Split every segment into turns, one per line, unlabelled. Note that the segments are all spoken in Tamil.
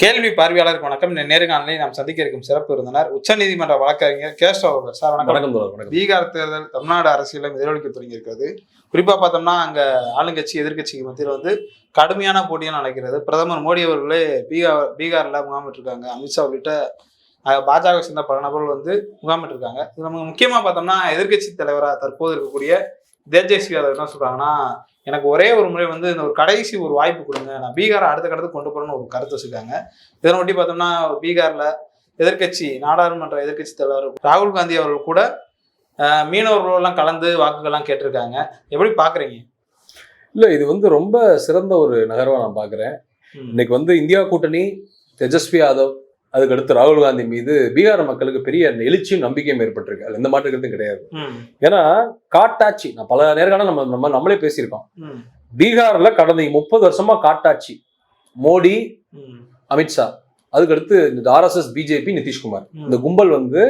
கேள்வி பார்வையாளருக்கு வணக்கம். இந்த நேர்காணலில் நாம் சந்திக்க இருக்கும் சிறப்பு விருந்தினர் உச்சநீதிமன்ற வழக்கறிஞர் அவர்கள் சார். வணக்கம். பீகார் தேர்தல் தமிழ்நாடு அரசியலும் எதிரொலிக்க தொடங்கியிருக்கிறது. குறிப்பா பார்த்தோம்னா அங்க ஆளுங்கட்சி எதிர்க்கட்சிக்கு மத்தியில் வந்து கடுமையான போட்டியும் நடக்கிறது. பிரதமர் மோடி அவர்களே பீகார் பீகார்ல முகாமிட்டிருக்காங்க அமித்ஷா உள்ளிட்ட பாஜக சேர்ந்த பல நபர்கள் வந்து முகாமிட்டிருக்காங்க இது நமக்கு முக்கியமா பார்த்தோம்னா எதிர்க்கட்சி தலைவரா தற்போது இருக்கக்கூடிய தேஜஸ்வி யாதவ் என்ன சொல்றாங்கன்னா எனக்கு ஒரே ஒரு முறை வந்து இந்த ஒரு கடைசி ஒரு வாய்ப்பு கொடுங்க. நான் பீகாரை அடுத்த கடத்துக்கு கொண்டு போறேன்னு ஒரு கருத்து வச்சிருக்காங்க. இதனை ஒட்டி பார்த்தோம்னா பீகார்ல எதிர்க்கட்சி நாடாளுமன்ற எதிர்க்கட்சி தலைவர் ராகுல் காந்தி அவர்கள் கூட மீனவர்களெல்லாம் கலந்து வாக்குகள்லாம் கேட்டிருக்காங்க. எப்படி பாக்குறீங்க
இல்ல இது வந்து ரொம்ப சிறந்த ஒரு நகர்வா நான் பாக்குறேன் இன்னைக்கு வந்து இந்தியா கூட்டணி தேஜஸ்வி யாதவ் அதுக்கு அடுத்து ராகுல் காந்தி மீது பீகார் மக்களுக்கு பெரிய எழுச்சியும் நம்பிக்கையும் ஏற்பட்டிருக்கு. அதுல எந்த மாற்று கருத்தும் கிடையாது ஏன்னா காட்டாட்சி நான் பல நேர்காணல் நம்ம நம்ம நம்மளே பேசியிருக்கோம். பீகார்ல கடந்த முப்பது வருஷமா காட்டாட்சி மோடி அமித்ஷா அதுக்கு அடுத்து இந்த ஆர்எஸ்எஸ் பிஜேபி நிதிஷ்குமார். இந்த கும்பல் வந்து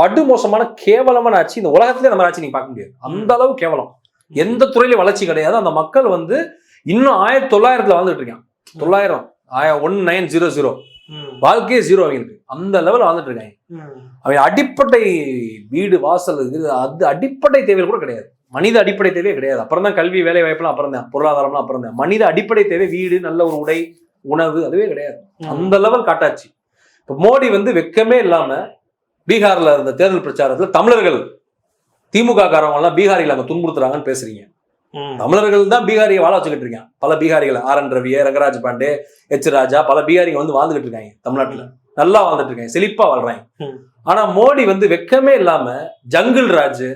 படுமோசமான கேவலமான ஆட்சி இந்த உலகத்திலே மாதிரி ஆட்சி நீங்க பார்க்க முடியாது. அந்த அளவு கேவலம். எந்த துறையிலும் வளர்ச்சி கிடையாது. அந்த மக்கள் வந்து இன்னும் ஆயிரத்தி தொள்ளாயிரத்துல வாழ்ந்துட்டு இருக்காங்க. தொள்ளாயிரம். ஒன் நைன் ஜீரோ ஜீரோ வாழ்க்கையே ஜீரோ அவங்களுக்கு அந்த லெவல் வாழ்ந்துட்டு இருக்காங்க. அவங்க அடிப்படை வீடு வாசல் இது அது அடிப்படை தேவைகள் கூட கிடையாது. மனித அடிப்படை தேவையே கிடையாது. அப்புறம் தான் கல்வி வேலை வாய்ப்புலாம் அப்புறம் தான். பொருளாதாரம்லாம் அப்புறம் தான். மனித அடிப்படை தேவை வீடு நல்ல ஒரு உடை உணவு அதுவே கிடையாது. அந்த லெவல் காட்டாச்சு. இப்போ மோடி வந்து வெக்கமே இல்லாம பீகார்ல இருந்த தேர்தல் பிரச்சாரத்துல தமிழர்கள் திமுக காரவங்க எல்லாம் பீகாரிகள் அங்க துன்புறுத்துறாங்கன்னு பேசுறீங்க. தமிழர்கள் தான் பீகாரியை வாழ வச்சுக்கிட்டு இருக்காங்க. பல பீகாரிகள் R N Ravi Rangaraj Pandey H Raja பல பீகாரிங்க வந்து வாழ்ந்துகிட்டு இருக்காங்க தமிழ்நாட்டுல. நல்லா வாழ்ந்துட்டு இருக்காங்க. செழிப்பா வாழ்றாங்க. ஆனா மோடி வந்து வெக்கமே இல்லாம ஜங்கிள் ராஜ்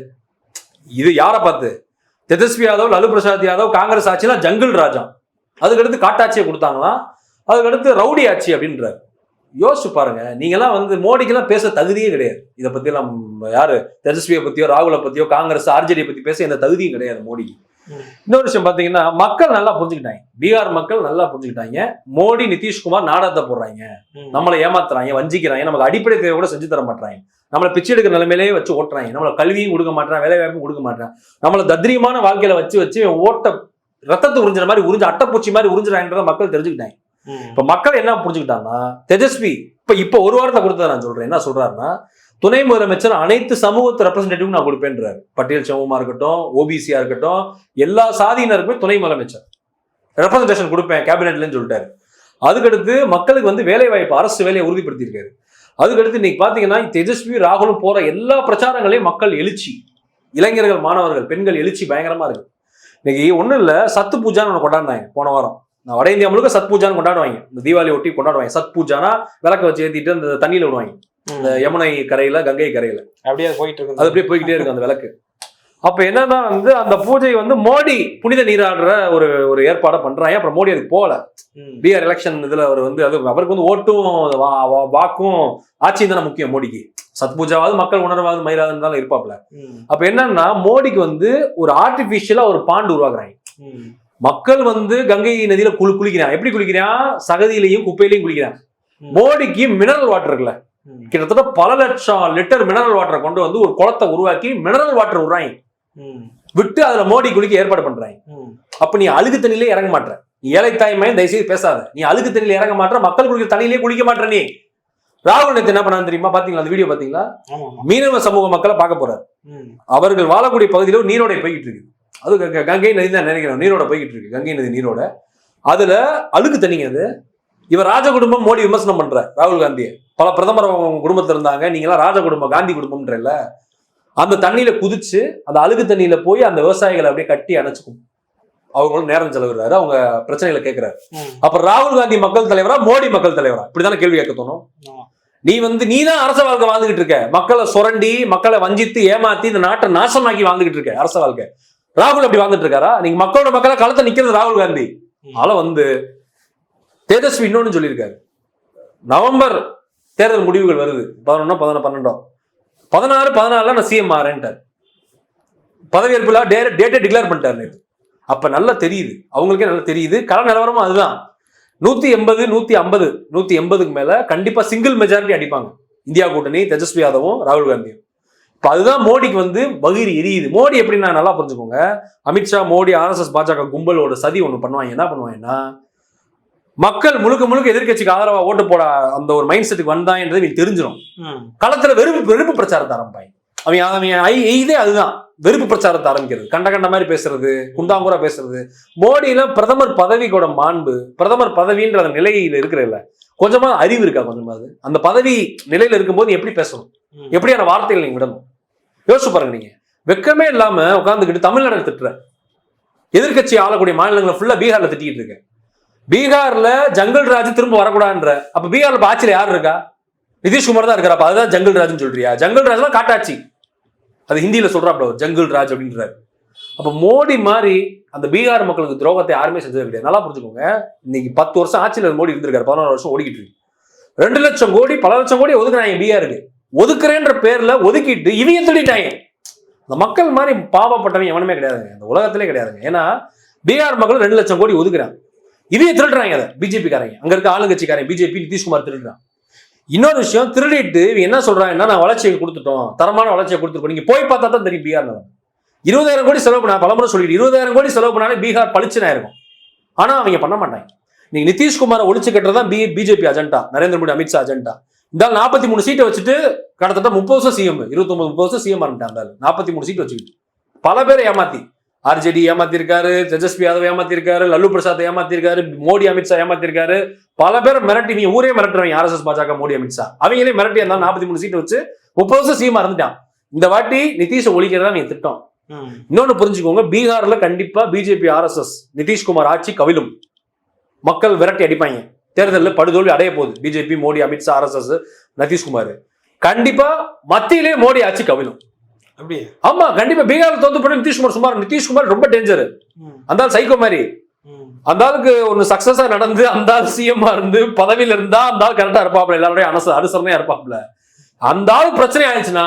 இது யாரை பார்த்து? தேஜஸ்வி யாதவ் லலு பிரசாத் யாதவ் காங்கிரஸ் ஆட்சிலாம் ஜங்கிள் ராஜா. அதுக்கடுத்து காட்டாட்சியை கொடுத்தாங்களாம். அதுக்கடுத்து ரவுடி ஆட்சி அப்படின்றாரு. யோசிச்சு பாருங்க. நீங்கெல்லாம் வந்து மோடிக்கெல்லாம் பேச தகுதியே கிடையாது. இதை பத்தி எல்லாம் யாரு? தேஜஸ்வியை பத்தியோ ராகுலை பத்தியோ காங்கிரஸ் ஆர்ஜேடியை பத்தி பேச எந்த தகுதியும் கிடையாது மோடிக்கு. இன்னொரு விஷயம் பாத்தீங்கன்னா மக்கள் நல்லா புரிஞ்சுக்கிட்டாங்க. பீகார் மக்கள் நல்லா புரிஞ்சுக்கிட்டாங்க. மோடி நிதிஷ்குமார் நாடகத்தை போடுறாங்க. நம்மளை ஏமாத்துறாங்க வஞ்சிக்கிறாங்க நமக்கு அடிப்படை தேவை கூட செஞ்சு தர மாட்டாங்க நம்மளை பிச்சை எடுக்கிற நிலைமையிலேயே வச்சு ஓட்டுறாங்க. நம்மளை கல்வியும் கொடுக்க மாட்டான் வேலை வாய்ப்பும் கொடுக்க மாட்டான் நம்மளை தத்ரீயமான வாழ்க்கையில வச்சு வச்சு ஓட்ட ரத்தத்தை உறிஞ்சுற மாதிரி உறிஞ்சு அட்டைப்பூச்சி மாதிரி உறிஞ்சுறாங்கன்றத மக்கள் தெரிஞ்சுக்கிட்டாங்க. இப்ப மக்கள் என்ன புரிஞ்சுக்கிட்டாங்கன்னா தேஜஸ்வி இப்ப இப்ப ஒரு வாரத்தை கொடுத்ததை நான் சொல்றேன். என்ன சொல்றாருன்னா துணை முதலமைச்சர் அனைத்து சமூகத்து ரெப்ரஸன்டேட்டிவ் நான் கொடுப்பேன்றாரு. பட்டியல் சமூகமா இருக்கட்டும் ஓபிசியா இருக்கட்டும் எல்லா சாதியினருக்குமே துணை முதலமைச்சர் ரெப்ரஸன்டேஷன் கொடுப்பேன் கேபினெட்லன்னு சொல்லிட்டாரு. அதுக்கடுத்து மக்களுக்கு வந்து வேலை வாய்ப்பு அரசு வேலையை உறுதிப்படுத்தியிருக்காரு. அதுக்கடுத்து இன்னைக்கு பாத்தீங்கன்னா தேஜஸ்வி ராகுலும் போற எல்லா பிரச்சாரங்களையும் மக்கள் எழுச்சி இளைஞர்கள் மாணவர்கள் பெண்கள் எழுச்சி பயங்கரமா இருக்கு. இன்னைக்கு ஒன்றும் இல்ல சத்து பூஜான்னு ஒன்று கொண்டாடினாங்க போன வாரம். வட இந்தியா முழுக்க சத் பூஜான்னு கொண்டாடுவாங்க. இந்த தீபாவளி ஒட்டி கொண்டாடுவாங்க. சத் பூஜானா விளக்க வச்சு ஏத்திட்டு அந்த தண்ணியில விடுவாங்க. இந்த. யமுனை கரையில கங்கை கரையில.
அப்படியே அது போயிட்டு
அது
இருக்கு
அப்படியே போய்கிட்டே இருக்கு அந்த விளக்கு. அப்ப என்னன்னா வந்து அந்த பூஜை வந்து மோடி புனித நீராடுற ஒரு ஒரு ஏற்பாடை பண்றாங்க. அப்புறம் மோடி அதுக்கு போகல?
ம்,
பீகார் எலெக்ஷன் இதுல அவர் வந்து அது அவருக்கு வந்து ஓட்டும் வாக்கும் ஆட்சியும் தானே முக்கியம் மோடிக்கு. சத் பூஜாவது மக்கள் உணர்வாவது மயிலாதுன்னு தான் இருப்பாப்ல. அப்ப என்னன்னா மோடிக்கு வந்து ஒரு ஆர்டிபிஷியலா ஒரு பாண்டு உருவாக்குறாங்க. மக்கள் வந்து கங்கை நதியில குளி குளிக்கிறான். எப்படி குளிக்கிறான்? சகதியிலையும் குப்பையிலையும் குளிக்கிறான். மோடிக்கு மினரல் வாட்டர் இருக்குல்ல. கிட்டத்தட்ட பல லட்சம் லிட்டர் மினரல் வாட்டரை கொண்டு வந்து ஒரு குளத்தை உருவாக்கி மினரல் வாட்டர் விடுறாங்க விட்டு அதுல மோடி குளிக்க ஏற்பாடு பண்றாங்க. அப்ப நீ அழுகு தண்ணியிலே இறங்க மாட்ற. நீ ஏழை தாய்மையும் தயவுசெய்து பேசாத. நீ அழுகு தண்ணியில இறங்க மாட்ற மக்கள் குளிக்கிற தண்ணியிலே குளிக்க மாட்ற நீ. ராகுல் நேத்து என்ன பண்ணான்னு தெரியுமா? பாத்தீங்களா? அந்த வீடியோ பாத்தீங்களா. மீனவ சமூக மக்களை பார்க்க போறாரு. அவர்கள் வாழக்கூடிய பகுதியில ஒரு நீரோடை போய்கிட்டு இருக்கு. அது கங்கை நதி தான் நினைக்கிறேன். நீரோட போய்கிட்டு இருக்கு. கங்கை நதி நீரோட. அதுல அழுக்கு தண்ணிங்க அது. இவர் ராஜ குடும்பம் மோடி விமர்சனம் பண்ற ராகுல் காந்தியை. பல பிரதமர் குடும்பத்துல இருந்தாங்க. நீங்க எல்லாம் ராஜ குடும்பம் காந்தி குடும்பம்ன்றல அந்த தண்ணியில குதிச்சு அந்த அழுக்கு தண்ணியில போய் அந்த விவசாயிகளை அப்படியே கட்டி அணைச்சுக்கும். அவங்களும் நேரம் செலவிடுறாரு. அவங்க பிரச்சனைகளை கேட்கிறாரு அப்ப ராகுல் காந்தி மக்கள் தலைவரா மோடி மக்கள் தலைவரா? இப்படிதானே கேள்வி கேட்க தோணும். நீ வந்து நீ தான் அரச வாழ்க்கை வாழ்ந்துகிட்டு இருக்க. மக்களை சுரண்டி மக்களை வஞ்சித்து ஏமாத்தி இந்த நாட்டை நாசமாக்கி வாழ்ந்துகிட்டு இருக்க அரச வாழ்க்கை. ராகுல் அப்படி வாழ்ந்துட்டு இருக்காரா? நீங்க மக்களோட மக்களை களத்தை நிக்கிறது ராகுல் காந்தி. அதனால வந்து தேஜஸ்வி இன்னொன்னு சொல்லியிருக்காரு. நவம்பர் தேர்தல் முடிவுகள் வருது. பதினொன்னா பதினொன்று பன்னெண்டோ. பதினாறு பதினாலுல நான் சிஎம் ஆறேன்ட்டார் பதவியேற்புல டேட்டை டிக்ளேர் பண்ணிட்டார் நேற்று அப்ப நல்லா தெரியுது. அவங்களுக்கே நல்லா தெரியுது. கள நிலவரமும் அதுதான். நூத்தி எண்பது நூத்தி ஐம்பது நூத்தி எண்பதுக்கு மேல கண்டிப்பா சிங்கிள் மெஜாரிட்டி அடிப்பாங்க. இந்தியா கூட்டணி தேஜஸ்வி யாதவும் ராகுல் காந்தியும். இப்ப அதுதான் மோடிக்கு வந்து பகிர் எரியுது. மோடி எப்படி நான் நல்லா புரிஞ்சுக்கோங்க. அமித்ஷா மோடி ஆர்எஸ்எஸ் பாஜக கும்பலோட சதி ஒண்ணு பண்ணுவாங்க. என்ன பண்ணுவாங்கன்னா மக்கள் முழுக்க முழுக்க எதிர்க்கட்சிக்கு ஆதரவா ஓட்டு போட அந்த ஒரு மைண்ட் செட்டுக்கு வந்தான்ன்றது இவங்க தெரிஞ்சிடும். களத்துல வெறுப்பு வெறுப்பு பிரச்சாரத்தை ஆரம்பிப்பாங்க. அவங்க அவங்க ஐ- இதே அதுதான். வெறுப்பு பிரச்சாரத்தை ஆரம்பிக்கிறது. கண்ட கண்ட மாதிரி பேசுறது குண்டாங்குறா பேசுறது. மோடியில பிரதமர் பதவிக்கோட மாண்பு பிரதமர் பதவின்ற அந்த நிலையில இருக்கிற கொஞ்சமா அறிவு இருக்கா கொஞ்சமாவது? அந்த பதவி நிலையில இருக்கும்போது எப்படி பேசணும். எப்படியான வார்த்தைகள் நீங்க விடணும்? யோசிச்சு பாருங்க நீங்க. வெக்கமே இல்லாம உட்காந்துக்கிட்டு தமிழ்நாடு திட்டுற. எதிர்க்கட்சி ஆளக்கூடிய மாநிலங்களை ஃபுல்லா பீகார்ல திட்டிக்கிட்டு இருக்கேன் பீகார்ல ஜங்கல் ராஜ் திரும்ப வரக்கூடாதுன்ற. அப்ப பீகார்ல இப்ப ஆட்சியில யார் இருக்கா? நிதிஷ்குமார் தான் இருக்காரு. அப்ப அதுதான் ஜங்கல் ராஜ்னு சொல்றியா? ஜங்கல் ராஜ்லாம் காட்டாட்சி. அது ஹிந்தியில சொல்றாப்ல ஜங்கல் ராஜ் அப்படின்றாரு. அப்ப மோடி மாதிரி அந்த பீகார் மக்களுக்கு துரோகத்தை யாருமே செஞ்சது கிடையாது. நல்லா புரிஞ்சுக்கோங்க. இன்னைக்கு பத்து வருஷம் ஆட்சியில் மோடி இருந்திருக்காரு. பதினோரு வருஷம் ஓடிக்கிட்டு இருக்கு. ரெண்டு லட்சம் கோடி பல லட்சம் கோடி ஒதுக்குறாங்க பீகாருக்கு. ஒதுக்குறேன்ற பேர்ல ஒதுக்கிட்டு இவங்க திருடிட்டாங்க. இந்த மக்கள் மாதிரி பாவப்பட்டவங்க எவனுமே கிடையாதுங்க. இந்த உலகத்திலே கிடையாதுங்க. ஏன்னா பீகார் மக்கள் ரெண்டு லட்சம் கோடி ஒதுக்குறாங்க. இவங்க திருடுறாங்க அதை பிஜேபி காரங்க அங்க இருக்க ஆளுங்கட்சிக்காரங்க பிஜேபி நிதிஷ்குமார் திருடுறான் இன்னொரு விஷயம் திருடிட்டு இவங்க என்ன சொல்றாங்கன்னா நான் வளர்ச்சியை கொடுத்துட்டோம். தரமான வளர்ச்சியை கொடுத்துருக்கோம். நீங்க போய் பார்த்தா தான் தெரியும் பீகார் நிலம். இருபதாயிரம் கோடி செலவு பண்ண பலமுறை சொல்லிட்டு இருபதாயிரம் கோடி செலவு பண்ணாலே பீகார் பளிச்சுனா இருக்கும் ஆனா அவங்க பண்ண மாட்டாங்க. நீங்க நிதிஷ்குமாரை ஒழிச்சு கட்டுறது தான் B BJP agenda Narendra Modi Amit Shah agenda இந்த நாற்பத்தி மூணு சீட்டை வச்சுட்டு கிட்டத்தட்ட முப்பது வருஷம் சிஎம் இருபத்தொன்பது முப்பது வருஷம் சிஎம் இருந்துட்டாங்க நாற்பத்தி மூணு சீட் வச்சுக்கிட்டு. பல பேரை ஏமாத்தி. ஆர்ஜேடி ஏமாத்திருக்காரு தேஜஸ்வி யாதவ் ஏமாத்திருக்காரு லல்லு பிரசாத் ஏமாத்திருக்காரு மோடி அமித்ஷா ஏமாத்திருக்காரு. பல பேர் மிரட்டி நீ ஊரே மிரட்டுறவங்க ஆர்எஸ்எஸ் பாஜக மோடி அமித்ஷா அவங்களே மிரட்டி இருந்தாலும் நாற்பத்தி மூணு சீட் வச்சு முப்பது வருஷம் சிஎம் இருந்துட்டான் இந்த வாட்டி நிதிஷை ஒழிக்கிறதா நீங்க திட்டம். இன்னொன்னு புரிஞ்சுக்கோங்க பீகார்ல கண்டிப்பா பிஜேபி ஆர்எஸ்எஸ் நிதிஷ்குமார் ஆட்சி கவிழும். மக்கள் விரட்டி அடிப்பாங்க. தேர்தலில் படுதோல்வி அடைய போகுது. பிஜேபி மோடி அமித்ஷா ஆர்எஸ்எஸ் நிதிஷ்குமார் கண்டிப்பா மத்தியிலே மோடி ஆட்சி கவிழும். ஆமா கண்டிப்பா பீகார்ல தோத்து போன நிதிஷ்குமார் சுமார் நிதிஷ்குமார் ரொம்ப டேஞ்சர். அந்த சைக்கோ மாதிரி. அந்த ஆளுக்கு ஒன்னு சக்சஸா நடந்து அந்த ஆள் சிஎம்மா இருந்து பதவியில இருந்தா அந்த ஆள் கரெக்டா இருப்பாப்ல. எல்லாரோடய அனச அனுசரணையா இருப்பாப்ல. அந்த ஆள் பிரச்சனை ஆயிடுச்சுன்னா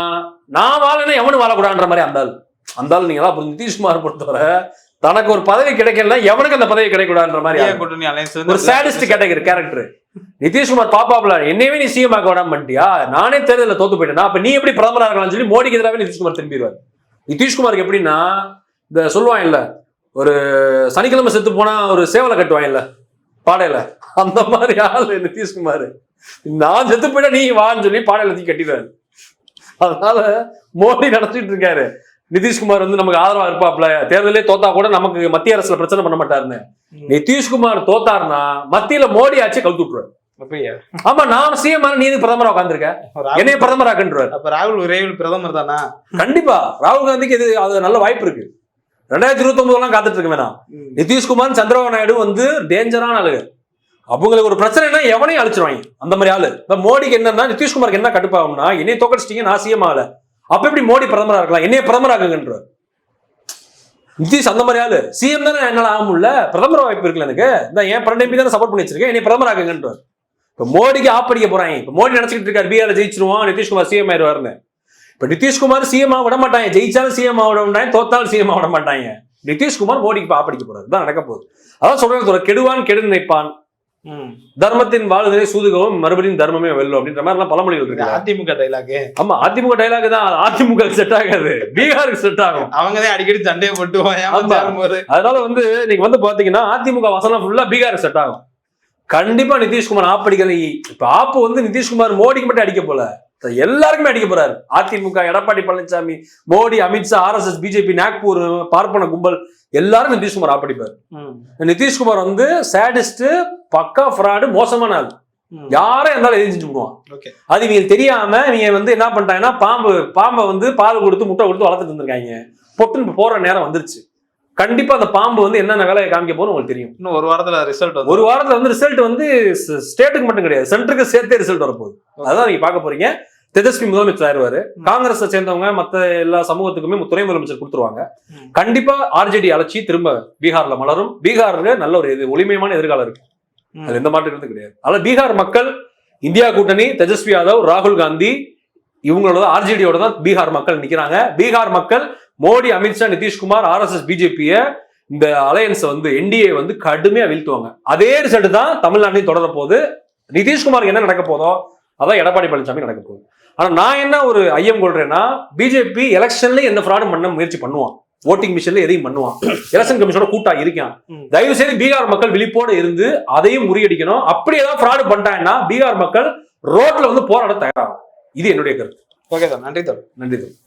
நான் வாழனா எவனும் வாழக்கூடாதுன்ற மாதிரி அந்த ஆள். அந்த ஆள் நீங்க எல்லாம் நிதிஷ்குமார் பொறுத்தவரை தனக்கு ஒரு பதவி கிடைக்கல எவனுக்கு அந்த பதவி கிடைக்கூடாதுன்ற மாதிரி.
கூட்டணி அலைன்ஸ்
ஒரு சாடிஸ்ட் கேட்டகரி கேரக்டர் நிதிஷ்குமார் பாப்பாப்ல என்னையவே நீ சிஎம் ஆக்க விடாம பண்ணிட்டியா? நானே தேர்தலில் தோத்து போயிட்டேனா? அப்ப நீ எப்படி பிரதமரா இருக்கலாம்னு சொல்லி மோடிக்கு எதிராகவே நிதிஷ்குமார் திரும்பிடுவார். நிதிஷ்குமாருக்கு எப்படின்னா இந்த சொல்லுவான் இல்ல ஒரு சனிக்கிழமை செத்து போனா ஒரு சேவலை கட்டுவான் இல்ல பாடையில. அந்த மாதிரி ஆளு நிதிஷ்குமார் நான் செத்து போயிட்டா நீ வான்னு சொல்லி பாடையில தூக்கி கட்டிடுவாரு. அதனால மோடி நடத்திட்டு இருக்காரு. நிதிஷ்குமார் வந்து நமக்கு ஆதரவா இருப்பாப்ல? தேர்தலே தோத்தா கூட நமக்கு மத்திய அரசுல பிரச்சனை பண்ண மாட்டாருன்னு. நிதிஷ்குமார் தோத்தாருன்னா மத்தியில மோடி ஆட்சி கவுத்து விட்டுருவாரு. ஆமா நான் சிஎம் நீ பிரதமரா உட்காந்துருக்க என்னைய பிரதமர் ஆக்குன்றாரு
அப்ப ராகுல் விரைவில் பிரதமர் தானா?
கண்டிப்பா. ராகுல் காந்திக்கு இது அது நல்ல வாய்ப்பு இருக்கு. ரெண்டாயிரத்தி இருபத்தி ஒன்பதுலாம் காத்துட்டு இருக்க வேணாம். நிதிஷ்குமார் சந்திரபாபு நாயுடு வந்து டேஞ்சரான ஆளு அவங்களுக்கு ஒரு பிரச்சனைனா எவனையும் அழிச்சிருவாங்க. அந்த மாதிரி ஆளு. மோடிக்கு என்னன்னா நிதிஷ்குமாருக்கு என்ன கடுப்பாகும்னா என்னைய தோக்கடிச்சிட்டீங்க நான் சிஎம் ஆகல. அப்ப எப்படி மோடி பிரதமரா இருக்கலாம்? என்னைய பிரதமர் நிதிஷ் அந்த மாதிரி ஆளு. சிஎம் தானே என்னால் ஆக முடியல. பிரதமர் வாய்ப்பு இருக்குல்ல எனக்கு? இந்த ஏன் பன்னெண்டு எம்பி தானே சப்போர்ட் பண்ணி வச்சிருக்கேன். என்னை பிரதமர் ஆகுங்கன்றார் இப்போ மோடிக்கு ஆப்படிக்க போறாங்க. இப்போ மோடி நினைச்சிட்டு இருக்காரு பிஆர் ஜெயிச்சிருவான் நிதிஷ்குமார் சிஎம் ஆயிடுவாருன்னு. இப்போ நிதிஷ்குமார் சிஎம் விட மாட்டாங்க. ஜெயிச்சாலும் சிஎம் விட மாட்டாங்க தோத்தாலும் சிஎம் விட மாட்டாங்க. நிதிஷ்குமார் மோடிக்கு ஆப்படிக்க போறாரு. தான் நடக்க போகுது. அதான் சொல்றேன் கெடுவான் கெடு நினைப்பான். தர்மத்தின் வாழ்வதை சூதுகவும் மறுபடியும் தர்மமே வெல்லும் அப்படின்ற மாதிரி எல்லாம் பழமொழிகள்
இது
இருக்கு
அதிமுக டைலாக்கு
ஆமா அதிமுக டைலாக் தான் அதிமுக செட் ஆகாது. பீகாருக்கு செட் ஆகும்.
அவங்க தான் அடிக்கடி சண்டையை போட்டு
அதனால வந்து நீங்க வந்து பாத்தீங்கன்னா அதிமுக வசனம் ஃபுல்லா பீகாருக்கு செட் ஆகும். கண்டிப்பா நிதிஷ்குமார் ஆப்படிக்கிற இப்ப ஆப்பு வந்து நிதிஷ்குமார் மோடிக்கு மட்டும் அடிக்க போல. எல்லாருக்குமே அடிக்க போறாரு. அதிமுக எடப்பாடி பழனிசாமி மோடி அமித்ஷா ஆர்எஸ்எஸ் பிஜேபி நாக்பூர் பார்ப்பன கும்பல் எல்லாரும் நிதிஷ்குமார் ஆப்படிப்பார். நிதிஷ்குமார் வந்து சேடிஸ்ட் பக்கா ஃப்ராடு மோசமான ஆள். யாரும் இருந்தாலும் விடுவான்.
ஓகே.
அது இவங்களுக்கு தெரியாம இவங்க வந்து என்ன பண்ணிட்டாங்கன்னா பாம்பு பாம்பை வந்து பால் கொடுத்து முட்டை கொடுத்து வளர்த்துட்டு இருந்திருக்காங்க. பொட்டுன்னு போற நேரம் வந்துருச்சு. கண்டிப்பா அந்த பாம்பு வந்து என்னென்ன வேலையை காமிக்க போகுது உங்களுக்கு தெரியும்.
இன்னும் ஒரு வாரத்துல ரிசல்ட்
ஒரு வாரத்துல வந்து ரிசல்ட் வந்து ஸ்டேட்டுக்கு மட்டும் கிடையாது சென்டருக்கு சேர்த்தே ரிசல்ட் வரப்போகுது. அதான் நீங்க பார்க்க போறீங்க. தேஜஸ்வி முதலமைச்சர் ஆயிருவாரு காங்கிரஸை சேர்ந்தவங்க மத்த எல்லா சமூகத்துக்குமே துணை முதலமைச்சர் கொடுத்துருவாங்க. கண்டிப்பா ஆர்ஜேடி அழைச்சி திரும்ப பீகார்ல மலரும். பீகார்ல நல்ல ஒரு இது ஒளிமயமான எதிர்காலம் இருக்கு. அது எந்த மாற்றம் இருந்து கிடையாது. அதனால பீகார் மக்கள் இந்தியா கூட்டணி தேஜஸ்வி யாதவ் ராகுல் காந்தி இவங்களோட ஆர்ஜேடியோட தான் பீகார் மக்கள் நிக்கிறாங்க. பீகார் மக்கள் மோடி அமித்ஷா நிதிஷ்குமார் ஆர்எஸ்எஸ் பிஜேபிய இந்த அலையன்ஸை வந்து என்டிஏ வந்து கடுமையா வீழ்த்துவாங்க. அதே ரிசல்ட் தான் தமிழ்நாட்டிலையும் தொடர போகுது நிதிஷ்குமாருக்கு என்ன நடக்க போதோ அதான் எடப்பாடி பழனிசாமி நடக்க போகுது. ஆனா நான் என்ன ஒரு ஐயம் கொள்றேன்னா பிஜேபி எலெக்ஷன்ல எந்த ஃப்ராடும் பண்ண முயற்சி பண்ணுவான். ஓட்டிங் மிஷின்ல எதையும் பண்ணுவான். எலெக்ஷன் கமிஷனோட கூட்டா இருக்கான். தயவு செய்து பீகார் மக்கள் விழிப்போட இருந்து அதையும் முறியடிக்கணும். அப்படி ஏதாவது ஃப்ராடு பண்ணிட்டாங்கன்னா பீகார் மக்கள் ரோட்ல வந்து போராட தயாராகும். இது என்னுடைய கருத்து.
ஓகே சார் நன்றி தோழர்
நன்றி தம்பி.